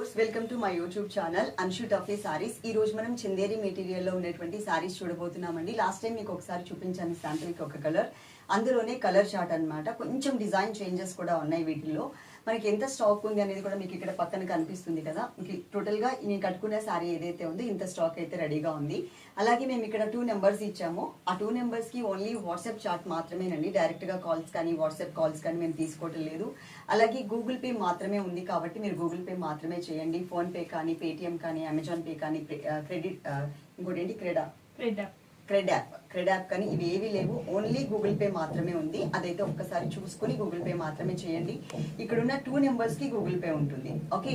Welcome to my YouTube channel Anshu Taffy Sarees ఈ రోజు మనం చందేరి మెటీరియల్లో ఉన్నటువంటి సారీస్ చూడబోతున్నామండి. లాస్ట్ టైం మీకు ఒకసారి చూపించాను శాంపిల్కి ఒక కలర్ అందులోనే కలర్ చార్ట్ అన్నమాట. కొంచెం డిజైన్ చేంజెస్ కూడా ఉన్నాయి వీటిల్లో. మనకి ఎంత స్టాక్ ఉంది అనేది కూడా మీకు ఇక్కడ పక్కన కనిపిస్తుంది కదా. టోటల్గా నేను కట్టుకునే శారీ ఏదైతే ఉందో ఇంత స్టాక్ అయితే రెడీగా ఉంది. అలాగే మేము ఇక్కడ టూ నెంబర్స్ ఇచ్చాము. ఆ టూ నెంబర్స్కి ఓన్లీ వాట్సాప్ చాట్ మాత్రమేనండి. డైరెక్ట్గా కాల్స్ కానీ వాట్సాప్ కాల్స్ కానీ మేము తీసుకోవటం లేదు. అలాగే గూగుల్ పే మాత్రమే ఉంది కాబట్టి మీరు గూగుల్ పే మాత్రమే చేయండి. ఫోన్పే కానీ పేటిఎం కానీ అమెజాన్ పే కానీ క్రెడిట్ ఇంకోటి ఏంటి? క్రెడా రెడ్ క్రెడ్ యాప్ క్రెడ్ యాప్ కానీ ఇవి ఏవి లేవు. ఓన్లీ గూగుల్ పే మాత్రమే ఉంది. అదైతే ఒక్కసారి చూసుకుని గూగుల్ పే మాత్రమే చేయండి. ఇక్కడున్న టూ నెంబర్స్కి గూగుల్ పే ఉంటుంది. ఓకే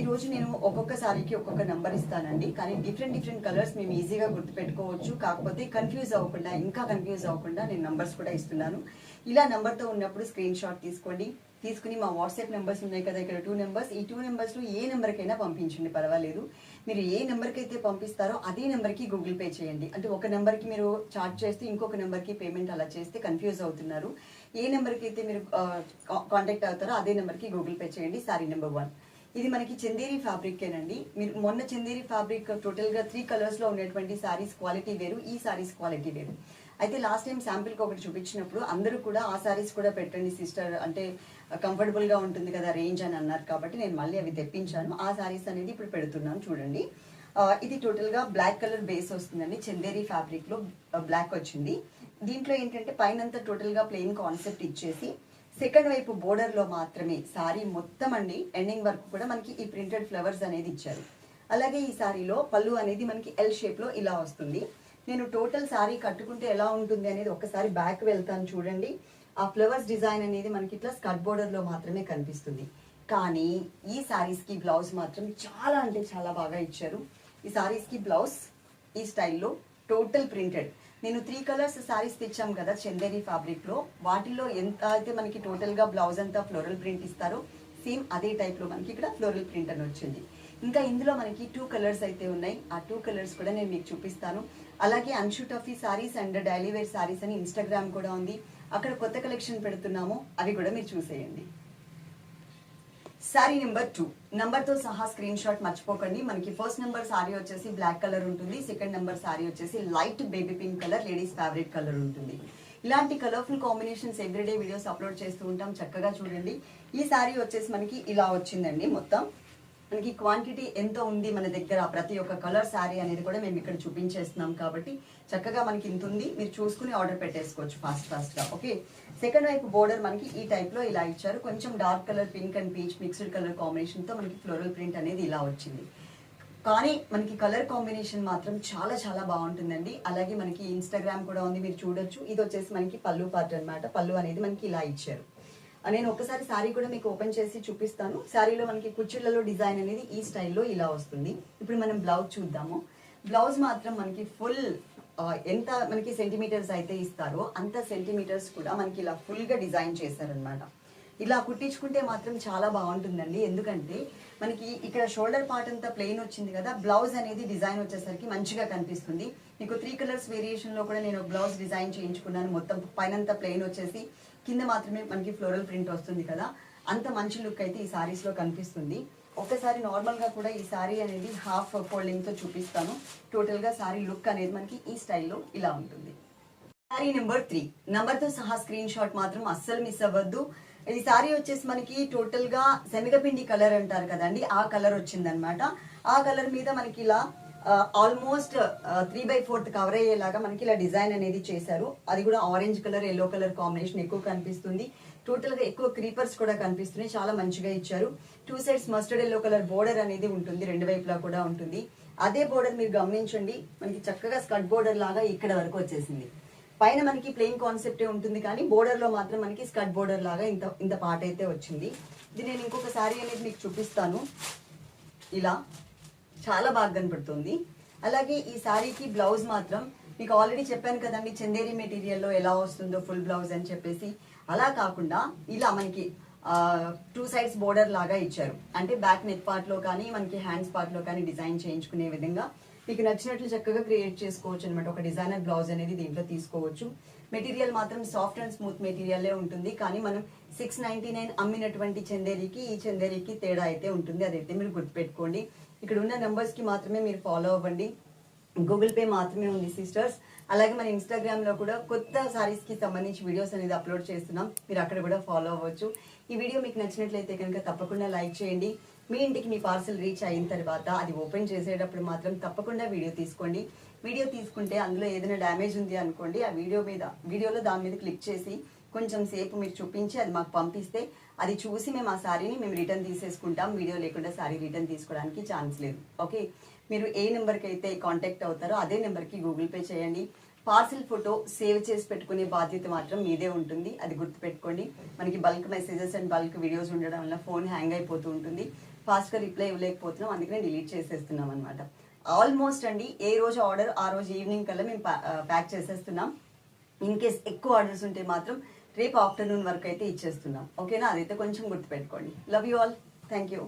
ఈరోజు నేను ఒక్కొక్కసారికి ఒక్కొక్క నెంబర్ ఇస్తానండి. కానీ డిఫరెంట్ డిఫరెంట్ కలర్స్ మేము ఈజీగా గుర్తుపెట్టుకోవచ్చు. కాకపోతే కన్ఫ్యూజ్ అవ్వకుండా ఇంకా కన్ఫ్యూజ్ అవ్వకుండా నేను నెంబర్స్ కూడా ఇస్తున్నాను. ఇలా నెంబర్తో ఉన్నప్పుడు స్క్రీన్ షాట్ తీసుకోండి. తీసుకుని మా వాట్సాప్ నెంబర్స్ ఉన్నాయి కదా ఇక్కడ టూ నెంబర్స్ ఈ టూ నెంబర్స్లో ఏ నెంబర్కైనా పంపించండి పర్వాలేదు. మీరు ఏ నెంబర్కి అయితే పంపిస్తారో అదే నెంబర్కి గూగుల్ పే చేయండి. అంటే ఒక నెంబర్కి మీరు చార్జ్ చేస్తే ఇంకొక నెంబర్కి పేమెంట్ అలా చేస్తే కన్ఫ్యూజ్ అవుతున్నారు. ఏ నెంబర్కి అయితే మీరు కాంటాక్ట్ అవుతారో అదే నెంబర్కి గూగుల్ పే చేయండి సారీ నెంబర్ వన్ ఇది మనకి చందేరి ఫ్యాబ్రికేనండి మీరు మొన్న చందేరి ఫ్యాబ్రిక్ టోటల్గా త్రీ కలర్స్లో ఉన్నటువంటి శారీస్ క్వాలిటీ వేరు ఈ శారీస్ క్వాలిటీ వేరు. అయితే లాస్ట్ టైం శాంపిల్కి ఒకటి చూపించినప్పుడు అందరూ కూడా ఆ శారీస్ కూడా పెట్టండి సిస్టర్ అంటే కంఫర్టబుల్గా ఉంటుంది కదా రేంజ్ అని అన్నారు కాబట్టి నేను మళ్ళీ అవి తెప్పించాను. ఆ శారీస్ అనేది ఇప్పుడు పెడుతున్నాను చూడండి. ఇది టోటల్గా బ్లాక్ కలర్ బేస్ వస్తుందండి. చందేరి ఫ్యాబ్రిక్లో బ్లాక్ వచ్చింది. దీంట్లో ఏంటంటే పైనంతా టోటల్గా ప్లెయిన్ కాన్సెప్ట్ ఇచ్చేసి సెకండ్ వైపు బోర్డర్లో మాత్రమే సారీ మొత్తం అండి. ఎండింగ్ వరకు కూడా మనకి ఈ ప్రింటెడ్ ఫ్లవర్స్ అనేది ఇచ్చారు. అలాగే ఈ సారీలో పళ్ళు అనేది మనకి ఎల్ షేప్లో ఇలా వస్తుంది. నేను టోటల్ సారీ కట్టుకుంటే ఎలా ఉంటుంది అనేది ఒకసారి బ్యాక్ వెళ్తాను చూడండి. ఆ ఫ్లవర్స్ డిజైన్ అనేది మనకి ఇట్లా స్కర్ట్ బోర్డర్లో మాత్రమే కనిపిస్తుంది. కానీ ఈ సారీస్కి బ్లౌజ్ మాత్రం చాలా అంటే చాలా బాగా ఇచ్చారు. ఈ సారీస్కి బ్లౌజ్ ఈ స్టైల్లో టోటల్ ప్రింటెడ్ నేను త్రీ కలర్స్ శారీస్ తెచ్చాం కదా చందేరి ఫ్యాబ్రిక్లో వాటిలో ఎంత అయితే మనకి టోటల్గా బ్లౌజ్ అంతా ఫ్లోరల్ ప్రింట్ ఇస్తారో సేమ్ అదే టైప్లో మనకి ఇక్కడ ఫ్లోరల్ ప్రింట్ అని వచ్చింది. ఇంకా ఇందులో మనకి టూ కలర్స్ అయితే ఉన్నాయి. ఆ టూ కలర్స్ కూడా నేను మీకు చూపిస్తాను. అలాగే Anshu Taffy Sarees and daily wear saris అని ఇన్స్టాగ్రామ్ కూడా ఉంది. అక్కడ కొత్త కలెక్షన్ పెడుతున్నాము. అవి కూడా మీరు చూసేయండి. సారీ నెంబర్ టూ నెంబర్తో సహా స్క్రీన్ షాట్ మర్చిపోకండి. మనకి ఫస్ట్ నెంబర్ శారీ వచ్చేసి బ్లాక్ కలర్ ఉంటుంది. సెకండ్ నెంబర్ శారీ వచ్చేసి light baby pink colour ladies favourite colour ఉంటుంది. ఇలాంటి colourful combinations everyday videos upload చేస్తూ ఉంటాం. చక్కగా చూడండి. ఈ శారీ వచ్చేసి మనకి ఇలా వచ్చిందండి మొత్తం. మనకి క్వాంటిటీ ఎంత ఉంది మన దగ్గర ప్రతి ఒక్క కలర్ శారీ అనేది కూడా మేము ఇక్కడ చూపించేస్తున్నాం కాబట్టి చక్కగా మనకి ఇంత ఉంది. మీరు చూసుకుని ఆర్డర్ పెట్టేసుకోవచ్చు ఫాస్ట్ ఫాస్ట్గా ఓకే సెకండ్ వైపు బోర్డర్ మనకి ఈ టైప్లో ఇలా ఇచ్చారు. కొంచెం dark colour pink and peach mixed colour కాంబినేషన్తో మనకి ఫ్లోరల్ ప్రింట్ అనేది ఇలా వచ్చింది. కానీ మనకి కలర్ కాంబినేషన్ మాత్రం చాలా చాలా బాగుంటుందండి. అలాగే మనకి ఇన్స్టాగ్రామ్ కూడా ఉంది మీరు చూడొచ్చు. ఇది వచ్చేసి మనకి పళ్ళు పార్ట్ అన్నమాట. పళ్ళు అనేది మనకి ఇలా ఇచ్చారు. నేను ఒకసారి శారీ కూడా మీకు ఓపెన్ చేసి చూపిస్తాను. శారీలో మనకి కుచ్చిళ్ళలో డిజైన్ అనేది ఈ స్టైల్లో ఇలా వస్తుంది. ఇప్పుడు మనం బ్లౌజ్ చూద్దాము. బ్లౌజ్ మాత్రం మనకి ఫుల్ ఎంత మనకి సెంటీమీటర్స్ అయితే ఇస్తారో అంత సెంటీమీటర్స్ కూడా మనకి ఇలా ఫుల్గా డిజైన్ చేశారనమాట ఇలా కుట్టించుకుంటే మాత్రం చాలా బాగుంటుందండి. ఎందుకంటే మనకి ఇక్కడ షోల్డర్ పార్ట్ అంతా ప్లెయిన్ వచ్చింది కదా బ్లౌజ్ అనేది డిజైన్ వచ్చేసరికి మంచిగా కనిపిస్తుంది. మీకు త్రీ కలర్స్ వేరియేషన్లో కూడా నేను బ్లౌజ్ డిజైన్ చేయించుకున్నాను. మొత్తం పైనంతా ప్లెయిన్ వచ్చేసి కింద మాత్రమే మనకి ఫ్లోరల్ ప్రింట్ వస్తుంది కదా. అంత మంచి లుక్ అయితే ఈ సారీస్లో కనిపిస్తుంది. ఒకసారి నార్మల్గా కూడా ఈ సారీ అనేది హాఫ్ ఫోల్డింగ్తో చూపిస్తాను. టోటల్గా సారీ లుక్ అనేది మనకి ఈ స్టైల్లో ఇలా ఉంటుంది. సారీ నెంబర్ త్రీ నంబర్తో సహా స్క్రీన్ షాట్ మాత్రం అస్సలు మిస్ అవ్వద్దు. ఈ సారీ వచ్చేసి మనకి టోటల్గా శనగపిండి కలర్ అంటారు కదండి. ఆ కలర్ వచ్చిందనమాట ఆ కలర్ మీద మనకి ఇలా almost three by fourth cover అయ్యేలాగా మనకి ఇలా డిజైన్ అనేది చేశారు. అది కూడా orange colour yellow colour combination ఎక్కువ కనిపిస్తుంది. టోటల్గా ఎక్కువ క్రీపర్స్ కూడా కనిపిస్తున్నాయి. చాలా మంచిగా ఇచ్చారు. Two sides mustard yellow colour border అనేది ఉంటుంది. రెండు వైపులా కూడా ఉంటుంది. అదే బోర్డర్ మీరు గమనించండి. మనకి చక్కగా స్కట్ బోర్డర్ లాగా ఇక్కడ వరకు వచ్చేసింది. పైన మనకి ప్లెయిన్ కాన్సెప్టే ఉంటుంది కానీ బోర్డర్లో మాత్రం మనకి స్కర్ట్ బోర్డర్ లాగా ఇంత ఇంత పాట అయితే వచ్చింది. ఇది నేను ఇంకొక సారీ అనేది మీకు చూపిస్తాను. ఇలా చాలా బాగా కనపడుతుంది. అలాగే ఈ శారీకి బ్లౌజ్ మాత్రం మీకు ఆల్రెడీ చెప్పాను కదండి చందేరి మెటీరియల్లో ఎలా వస్తుందో ఫుల్ బ్లౌజ్ అని చెప్పేసి. అలా కాకుండా ఇలా మనకి టూ సైడ్స్ బోర్డర్ లాగా ఇచ్చారు. అంటే బ్యాక్ నెక్ పార్ట్లో కానీ మనకి హ్యాండ్స్ పార్ట్లో కానీ డిజైన్ చేయించుకునే విధంగా మీకు నచ్చినట్లు చక్కగా క్రియేట్ చేసుకోవచ్చు అనమాట ఒక డిజైనర్ బ్లౌజ్ అనేది దీంట్లో తీసుకోవచ్చు. మెటీరియల్ మాత్రం సాఫ్ట్ అండ్ స్మూత్ మెటీరియలే ఉంటుంది. కానీ మనం సిక్స్ నైన్టీ నైన్ అమ్మినటువంటి చందేరికి ఈ చందేరికి తేడా అయితే ఉంటుంది. అదైతే మీరు గుర్తుపెట్టుకోండి. ఇక్కడ ఉన్న నెంబర్స్కి మాత్రమే మీరు ఫాలో అవ్వండి. గూగుల్ పే మాత్రమే ఉంది సిస్టర్స్ అలాగే మన ఇన్స్టాగ్రామ్లో కూడా కొత్త శారీస్కి సంబంధించి వీడియోస్ అనేది అప్లోడ్ చేస్తున్నాం. మీరు అక్కడ కూడా ఫాలో అవ్వచ్చు. ఈ వీడియో మీకు నచ్చినట్లయితే కనుక తప్పకుండా లైక్ చేయండి. మీ ఇంటికి మీ పార్సల్ రీచ్ అయిన తర్వాత అది ఓపెన్ చేసేటప్పుడు మాత్రం తప్పకుండా వీడియో తీసుకోండి. వీడియో తీసుకుంటే అందులో ఏదైనా డ్యామేజ్ ఉంది అనుకోండి ఆ వీడియో మీద వీడియోలో దాని మీద క్లిక్ చేసి కొంచెం సేపు మీరు చూపించి అది మాకు పంపిస్తే అది చూసి మేము ఆ శారీని మేము రిటర్న్ తీసేసుకుంటాం. వీడియో లేకుండా శారీ రిటర్న్ తీసుకోవడానికి ఛాన్స్ లేదు. ఓకే? మీరు ఏ నెంబర్కి అయితే కాంటాక్ట్ అవుతారో అదే నెంబర్కి గూగుల్ పే చేయండి. పార్సిల్ ఫోటో సేవ్ చేసి పెట్టుకునే బాధ్యత మాత్రం మీదే ఉంటుంది. అది గుర్తుపెట్టుకోండి. మనకి bulk messages and bulk videos ఉండడం వల్ల ఫోన్ హ్యాంగ్ అయిపోతూ ఉంటుంది. ఫాస్ట్గా రిప్లై ఇవ్వలేకపోతున్నాం. అందుకనే డిలీట్ చేసేస్తున్నాం అనమాట ఆల్మోస్ట్ అండి ఏ రోజు ఆర్డర్ ఆ రోజు ఈవినింగ్ కల్లా మేము ప్యాక్ చేసేస్తున్నాం. ఇన్ కేస్ ఎక్కువ ఆర్డర్స్ ఉంటే మాత్రం రేపు ఆఫ్టర్నూన్ వరకు అయితే ఇచ్చేస్తున్నాం. ఓకేనా? అదైతే కొంచెం గుర్తుపెట్టుకోండి. Love you all thank you